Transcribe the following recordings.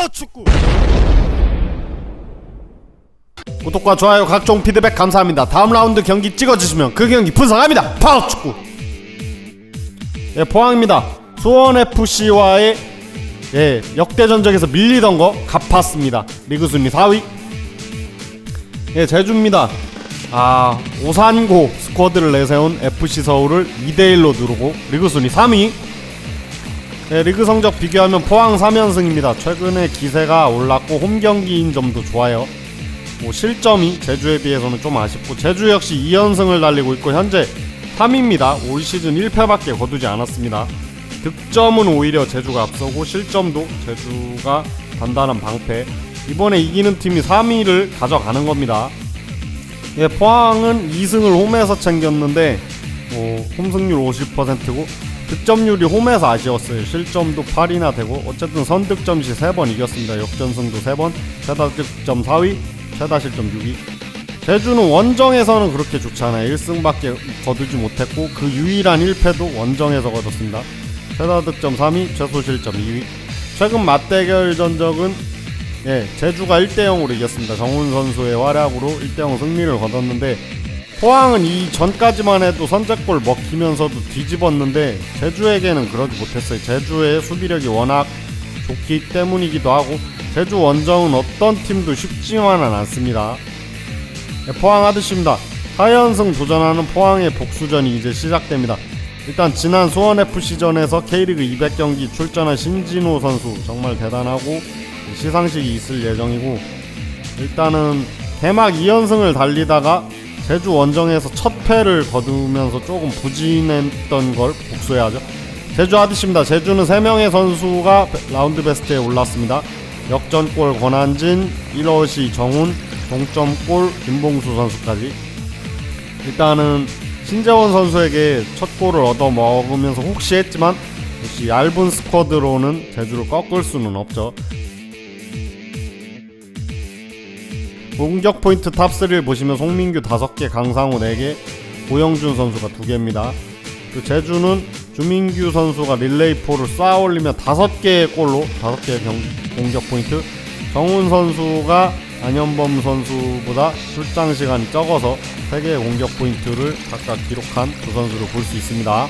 파워축구. 구독과 좋아요 각종 피드백 감사합니다. 다음 라운드 경기 찍어주시면 그 경기 분석합니다. 파워 축구. 예 포항입니다. 수원FC와의 예 역대 전적에서 밀리던 거 갚았습니다. 리그 순위 4위. 예 제주입니다. 아 오산고 스쿼드를 내세운 FC 서울을 2대1로 누르고 리그 순위 3위 네, 리그 성적 비교하면 포항 3연승입니다. 최근에 기세가 올랐고 홈 경기인 점도 좋아요. 뭐 실점이 제주에 비해서는 좀 아쉽고 제주 역시 2연승을 달리고 있고 현재 3위입니다. 올 시즌 1패밖에 거두지 않았습니다. 득점은 오히려 제주가 앞서고 실점도 제주가 단단한 방패. 이번에 이기는 팀이 3위를 가져가는 겁니다. 예, 포항은 2승을 홈에서 챙겼는데 뭐 홈승률 50%고 득점률이 홈에서 아쉬웠어요. 실점도 8이나 되고 어쨌든 선득점 시 3번 이겼습니다. 역전승도 3번, 최다 득점 4위, 최다 실점 6위. 제주는 원정에서는 그렇게 좋지 않아요. 1승밖에 거두지 못했고 그 유일한 1패도 원정에서 거뒀습니다. 최다 득점 3위, 최소 실점 2위. 최근 맞대결 전적은 예, 제주가 1대 0으로 이겼습니다. 정훈 선수의 활약으로 1대 0 승리를 거뒀는데 포항은 이 전까지만 해도 선제골 먹히면서도 뒤집었는데 제주에게는 그러지 못했어요. 제주의 수비력이 워낙 좋기 때문이기도 하고 제주 원정은 어떤 팀도 쉽지만은 않습니다. 네, 포항 하드십니다. 4연승 도전하는 포항의 복수전이 이제 시작됩니다. 일단 지난 수원FC전에서 K리그 200경기 출전한 신진호 선수 정말 대단하고 시상식이 있을 예정이고 일단은 개막 2연승을 달리다가 제주 원정에서 첫 패를 거두면서 조금 부진했던 걸 복수해야죠. 제주 하드십니다. 제주는 3명의 선수가 라운드 베스트에 올랐습니다. 역전골 권한진, 1호시 정훈, 동점골 김봉수 선수까지. 일단은 신재원 선수에게 첫 골을 얻어 먹으면서 혹시 했지만 역시 얇은 스쿼드로는 제주를 꺾을 수는 없죠. 공격 포인트 탑3를 보시면 송민규 5개, 강상우 4개, 고영준 선수가 2개입니다. 그 제주는 주민규 선수가 릴레이포를 쌓아 올리며 5개의 골로 5개의 경, 공격 포인트 정훈 선수가 안현범 선수보다 출장 시간이 적어서 3개의 공격 포인트를 각각 기록한 두 선수를 볼 수 있습니다.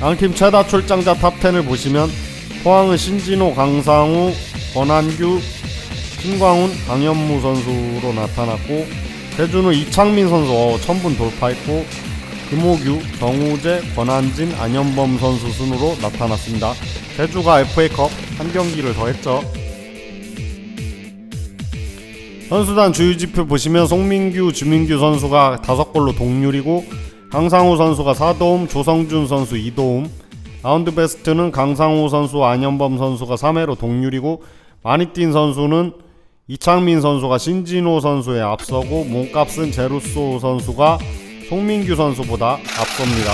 양팀 최다 출장자 탑10을 보시면 포항은 신진호, 강상우, 권한규, 신광훈, 강현무 선수로 나타났고 제주는 이창민 선수 어, 천분 돌파했고 김호규, 정우재, 권한진, 안현범 선수 순으로 나타났습니다. 제주가 FA컵 한 경기를 더 했죠. 선수단 주유지표 보시면 송민규, 주민규 선수가 5골로 동률이고 강상우 선수가 4도움, 조성준 선수 2도움 라운드 베스트는 강상우 선수, 안현범 선수가 3회로 동률이고 많이 뛴 선수는 이창민 선수가 신진호 선수에 앞서고 몸값은 제루소 선수가 송민규 선수보다 앞섭니다.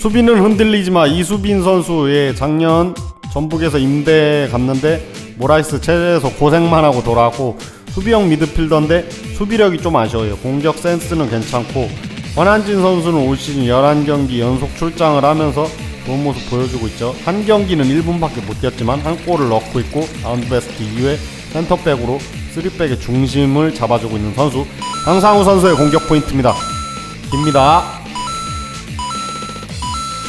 수비는 흔들리지마 이수빈 선수의 작년 전북에서 임대 갔는데 모라이스 체제에서 고생만 하고 돌아왔고 수비형 미드필더인데 수비력이 좀 아쉬워요. 공격 센스는 괜찮고 권한진 선수는 올 시즌 11경기 연속 출장을 하면서 좋은 모습 보여주고 있죠. 한 경기는 1분밖에 못 뛰었지만 한 골을 넣고 있고 라운드 베스트 이후에 센터백으로 3백의 중심을 잡아주고 있는 선수 강상우 선수의 공격 포인트입니다. 깁니다.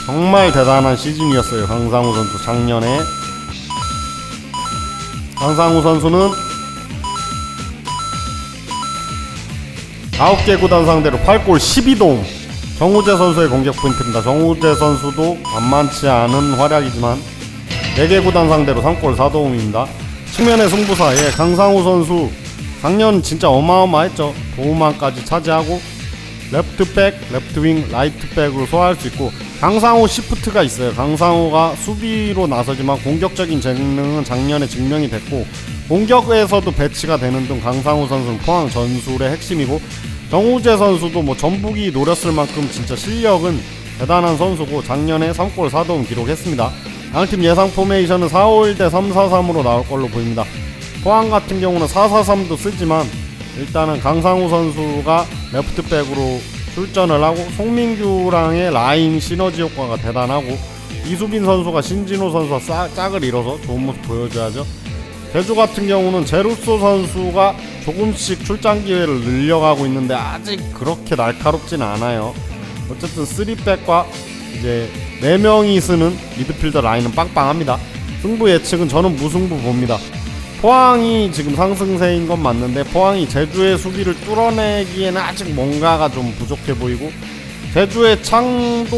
정말 대단한 시즌이었어요. 강상우 선수 작년에 강상우 선수는 9개 구단 상대로 8골 12도움 정우재 선수의 공격 포인트입니다. 정우재 선수도 만만치 않은 활약이지만 4개 구단 상대로 3골 4도움입니다. 측면의 승부사 예, 강상우 선수 작년 진짜 어마어마했죠. 도움만까지 차지하고 레프트백, 레프트윙, 라이트백으로 소화할 수 있고 강상우 시프트가 있어요. 강상우가 수비로 나서지만 공격적인 재능은 작년에 증명이 됐고 공격에서도 배치가 되는 등 강상우 선수는 포항 전술의 핵심이고 정우재 선수도 뭐 전북이 노렸을 만큼 진짜 실력은 대단한 선수고 작년에 3골 4도움 기록했습니다. 양팀 예상 포메이션은 4-5-1대 3-4-3으로 나올 걸로 보입니다. 포항 같은 경우는 4-4-3도 쓰지만 일단은 강상우 선수가 레프트백으로 출전을 하고 송민규랑의 라인 시너지 효과가 대단하고 이수빈 선수가 신진호 선수와 싹, 짝을 이뤄서 좋은 모습 보여줘야죠. 제주 같은 경우는 제루소 선수가 조금씩 출장 기회를 늘려가고 있는데 아직 그렇게 날카롭진 않아요. 어쨌든 3백과 이제 4명이 쓰는 미드필더 라인은 빵빵합니다. 승부 예측은 저는 무승부 봅니다. 포항이 지금 상승세인 건 맞는데 포항이 제주의 수비를 뚫어내기에는 아직 뭔가가 좀 부족해 보이고 제주의 창도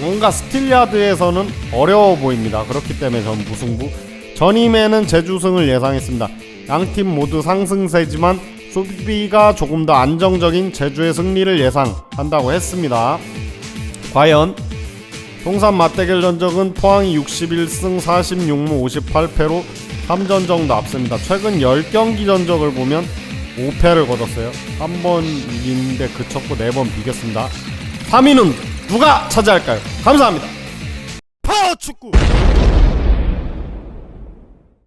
뭔가 스틸야드에서는 어려워 보입니다. 그렇기 때문에 전 무승부. 전임에는 제주승을 예상했습니다. 양 팀 모두 상승세지만 수비가 조금 더 안정적인 제주의 승리를 예상한다고 했습니다. 과연 통산 맞대결 전적은 포항이 61승 46무 58패로 3전 정도 앞섭니다. 최근 10경기 전적을 보면 5패를 거뒀어요. 한 번 이기는데 그쳤고 4번 비겼습니다. 3위는 누가 차지할까요? 감사합니다. 파워축구